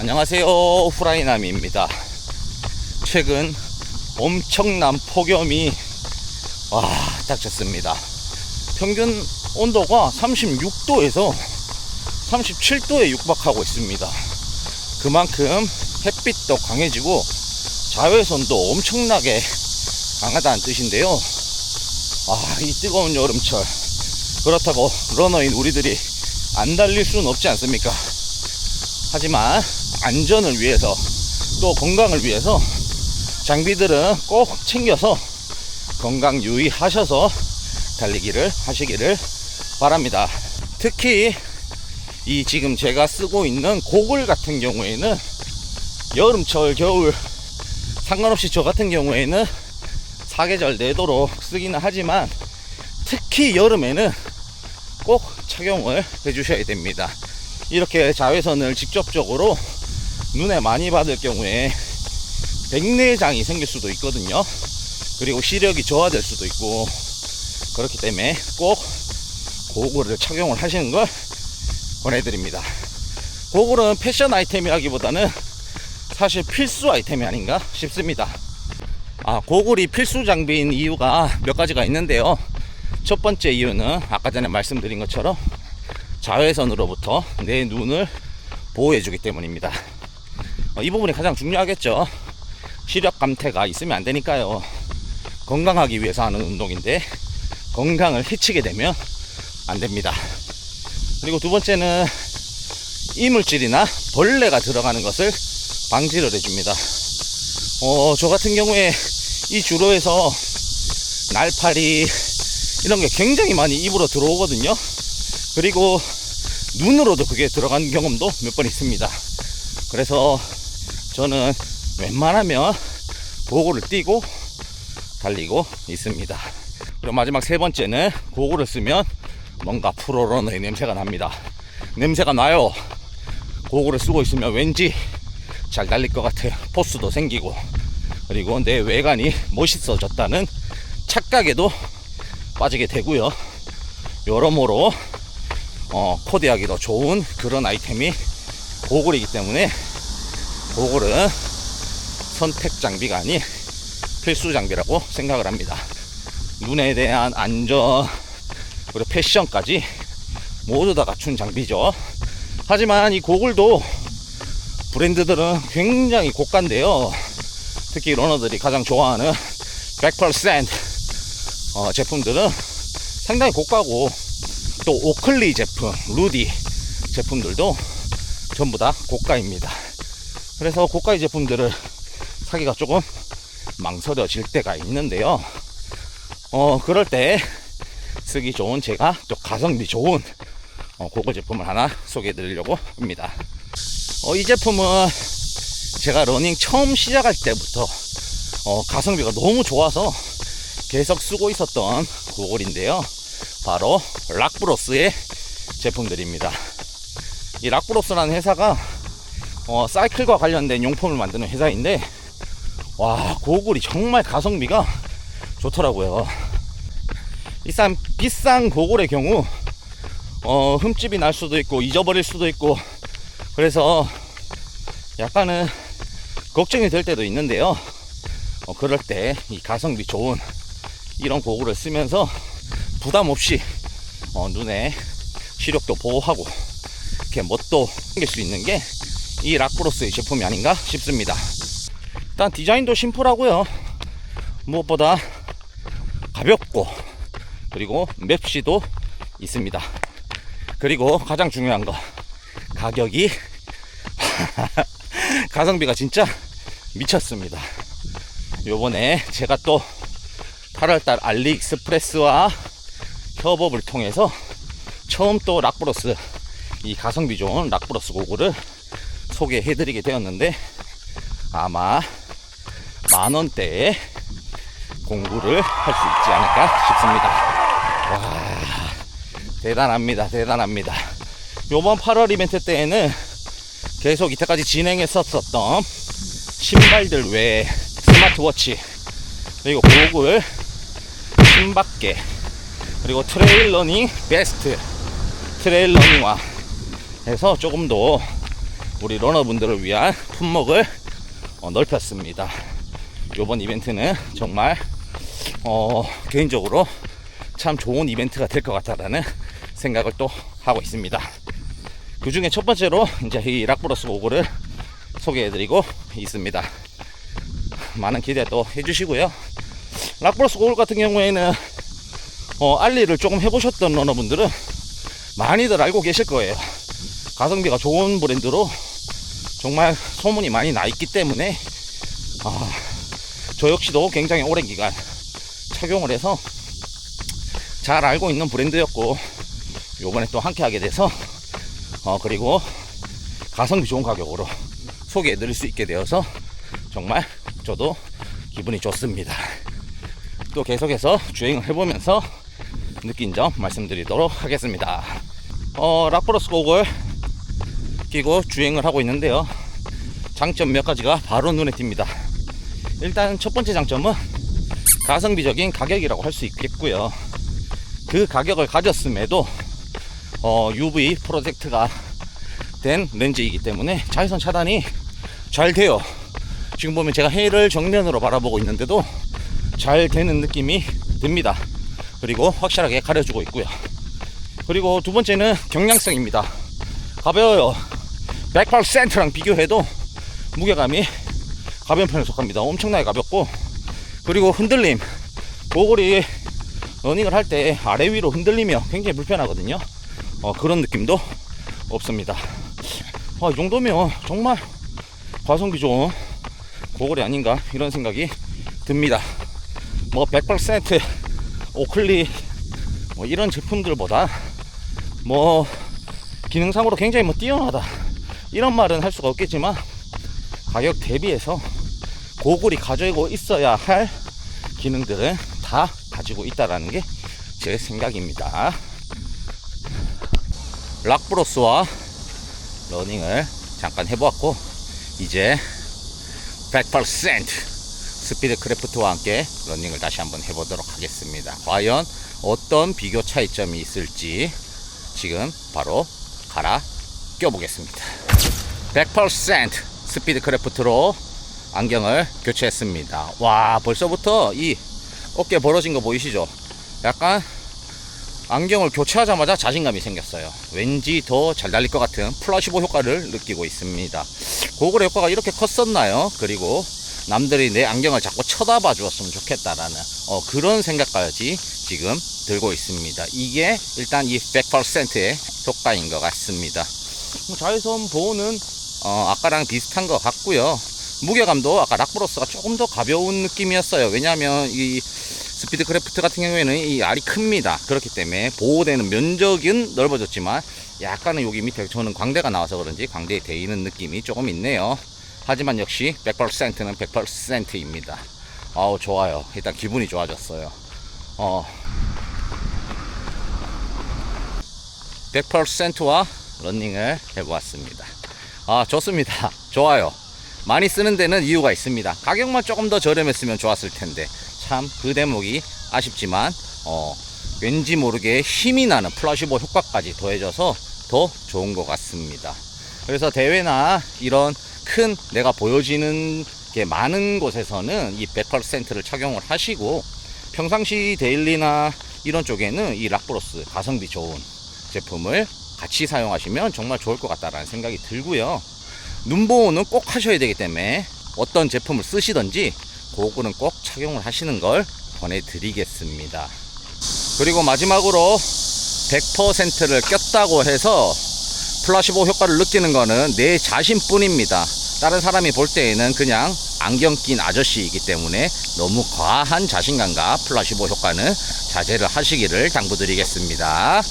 안녕하세요. 후라이남입니다. 최근 엄청난 폭염이 와 닥쳤습니다. 평균 온도가 36도에서 37도에 육박하고 있습니다. 그만큼 햇빛도 강해지고 자외선도 엄청나게 강하다는 뜻인데요. 아이 뜨거운 여름철. 그렇다고 러너인 우리들이 안 달릴 수는 없지 않습니까? 하지만 안전을 위해서 또 건강을 위해서 장비들은 꼭 챙겨서 건강 유의하셔서 달리기를 하시기를 바랍니다. 특히 이 지금 제가 쓰고 있는 고글 같은 경우에는 여름철 겨울 상관없이 저 같은 경우에는 사계절 내도록 쓰기는 하지만 특히 여름에는 꼭 착용을 해주셔야 됩니다. 이렇게 자외선을 직접적으로 눈에 많이 받을 경우에 백내장이 생길 수도 있거든요. 그리고 시력이 저하될 수도 있고 그렇기 때문에 꼭 고글을 착용을 하시는 걸 권해드립니다. 고글은 패션 아이템이라기보다는 사실 필수 아이템이 아닌가 싶습니다. 아, 고글이 필수 장비인 이유가 몇 가지가 있는데요. 첫 번째 이유는 아까 전에 말씀드린 것처럼 자외선으로부터 내 눈을 보호해주기 때문입니다. 어, 이 부분이 가장 중요하겠죠. 시력 감퇴가 있으면 안 되니까요. 건강하기 위해서 하는 운동인데 건강을 해치게 되면 안 됩니다. 그리고 두 번째는 이물질이나 벌레가 들어가는 것을 방지를 해줍니다. 어, 저 같은 경우에 이 주로에서 날파리 이런 게 굉장히 많이 입으로 들어오거든요. 그리고 눈으로도 그게 들어간 경험도 몇 번 있습니다. 그래서 저는 웬만하면 고글을 띄고 달리고 있습니다. 그리고 마지막 세 번째는 고글을 쓰면 뭔가 프로러너의 냄새가 납니다. 냄새가 나요. 고글을 쓰고 있으면 왠지 잘 달릴 것 같아요. 포스도 생기고 그리고 내 외관이 멋있어졌다는 착각에도 빠지게 되고요. 여러모로 어, 코디하기도 좋은 그런 아이템이 고글이기 때문에 고글은 선택 장비가 아닌 필수 장비라고 생각을 합니다. 눈에 대한 안전 그리고 패션까지 모두 다 갖춘 장비죠. 하지만 이 고글도 브랜드들은 굉장히 고가인데요. 특히 러너들이 가장 좋아하는 100% 어, 제품들은 상당히 고가고 또 오클리 제품, 루디 제품들도 전부 다 고가입니다. 그래서 고가의 제품들을 사기가 조금 망설여질 때가 있는데요. 어, 그럴 때 쓰기 좋은 제가 또 가성비 좋은 어, 고글 제품을 하나 소개해 드리려고 합니다. 어, 이 제품은 제가 러닝 처음 시작할 때부터 어, 가성비가 너무 좋아서 계속 쓰고 있었던 고글인데요. 바로 락브로스의 제품들입니다. 이 락브로스라는 회사가 어, 사이클과 관련된 용품을 만드는 회사인데 와 고글이 정말 가성비가 좋더라고요. 비싼 비싼 고글의 경우 어, 흠집이 날 수도 있고 잊어버릴 수도 있고 그래서 약간은 걱정이 될 때도 있는데요. 어, 그럴 때 이 가성비 좋은 이런 고글을 쓰면서 부담 없이 어, 눈에 시력도 보호하고 이렇게 멋도 생길 수 있는 게 이 락브로스의 제품이 아닌가 싶습니다. 일단 디자인도 심플하고요. 무엇보다 가볍고 그리고 맵시도 있습니다. 그리고 가장 중요한 거 가격이 가성비가 진짜 미쳤습니다. 요번에 제가 또 8월달 알리익스프레스와 협업을 통해서 처음 또 락브로스 이 가성비 좋은 락브로스 고글을 소개해드리게 되었는데 아마 만 원대에 공부를 할 수 있지 않을까 싶습니다. 와 대단합니다, 대단합니다. 요번 8월 이벤트 때에는 계속 이때까지 진행했었던 신발들 외에 스마트워치 그리고 고글 신박계 그리고 트레일 러닝 베스트 트레일 러닝화 해서 조금 더 우리 러너분들을 위한 품목을 어, 넓혔습니다. 이번 이벤트는 정말 어, 개인적으로 참 좋은 이벤트가 될 것 같다라는 생각을 또 하고 있습니다. 그 중에 첫 번째로 이제 이 락브로스 오고를 소개해드리고 있습니다. 많은 기대 또 해주시고요. 락브로스 오글 같은 경우에는 어, 알리를 조금 해보셨던 러너분들은 많이들 알고 계실 거예요. 가성비가 좋은 브랜드로 정말 소문이 많이 나 있기 때문에 아, 저 역시도 굉장히 오랜 기간 착용을 해서 잘 알고 있는 브랜드였고 요번에 또 함께 하게 돼서 어 그리고 가성비 좋은 가격으로 소개해 드릴 수 있게 되어서 정말 저도 기분이 좋습니다. 또 계속해서 주행을 해보면서 느낀 점 말씀드리도록 하겠습니다. 어, 락브로스 곡을 끼고 주행을 하고 있는데요. 장점 몇 가지가 바로 눈에 띕니다. 일단 첫 번째 장점은 가성비적인 가격이라고 할 수 있겠고요. 그 가격을 가졌음에도 어, UV 프로젝트가 된 렌즈이기 때문에 자외선 차단이 잘 돼요. 지금 보면 제가 해를 정면으로 바라보고 있는데도 잘 되는 느낌이 듭니다. 그리고 확실하게 가려주고 있고요. 그리고 두 번째는 경량성입니다. 가벼워요. 108센트랑 비교해도 무게감이 가벼운 편에 속합니다. 엄청나게 가볍고 그리고 흔들림 고글이 러닝을 할 때 아래 위로 흔들리며 굉장히 불편하거든요. 어, 그런 느낌도 없습니다. 아, 이 정도면 정말 가성비 좋은 고글이 아닌가 이런 생각이 듭니다. 뭐 100% 오클리 뭐 이런 제품들보다 뭐 기능상으로 굉장히 뭐 뛰어나다 이런 말은 할 수가 없겠지만 가격 대비해서 고글이 가지고 있어야 할 기능들은 다 가지고 있다라는 게 제 생각입니다. 락브로스와 러닝을 잠깐 해보았고 이제 100% 스피드 크래프트와 함께 러닝을 다시 한번 해보도록 하겠습니다. 과연 어떤 비교 차이점이 있을지 지금 바로 갈아 껴보겠습니다. 100% 스피드 크래프트로 안경을 교체했습니다. 와 벌써부터 이 어깨 벌어진 거 보이시죠? 약간 안경을 교체하자마자 자신감이 생겼어요. 왠지 더 잘 달릴 것 같은 플라시보 효과를 느끼고 있습니다. 고글의 효과가 이렇게 컸었나요? 그리고 남들이 내 안경을 자꾸 쳐다봐 주었으면 좋겠다라는 어, 그런 생각까지 지금 들고 있습니다. 이게 일단 이 100%의 효과인 것 같습니다. 뭐 자외선 보호는 어, 아까랑 비슷한 것 같고요. 무게감도 아까 락브로스가 조금 더 가벼운 느낌이었어요. 왜냐하면 이 스피드 크래프트 같은 경우에는 이 알이 큽니다. 그렇기 때문에 보호되는 면적은 넓어졌지만 약간은 여기 밑에 저는 광대가 나와서 그런지 광대에 대이는 느낌이 조금 있네요. 하지만 역시 100%는 100%입니다. 아우 좋아요. 일단 기분이 좋아졌어요. 어 100%와 러닝을 해보았습니다. 아 좋습니다. 좋아요. 많이 쓰는 데는 이유가 있습니다. 가격만 조금 더 저렴했으면 좋았을 텐데 참 그 대목이 아쉽지만 어, 왠지 모르게 힘이 나는 플라시보 효과까지 더해져서 더 좋은 것 같습니다. 그래서 대회나 이런 큰 내가 보여지는 게 많은 곳에서는 이 100%를 착용을 하시고 평상시 데일리나 이런 쪽에는 이 락브로스 가성비 좋은 제품을 같이 사용하시면 정말 좋을 것 같다라는 생각이 들고요. 눈보호는 꼭 하셔야 되기 때문에 어떤 제품을 쓰시든지 그거는 꼭 착용을 하시는 걸 권해드리겠습니다. 그리고 마지막으로 100%를 꼈다고 해서 플라시보 효과를 느끼는 거는 내 자신뿐입니다. 다른 사람이 볼 때에는 그냥 안경 낀 아저씨이기 때문에 너무 과한 자신감과 플라시보 효과는 자제를 하시기를 당부드리겠습니다.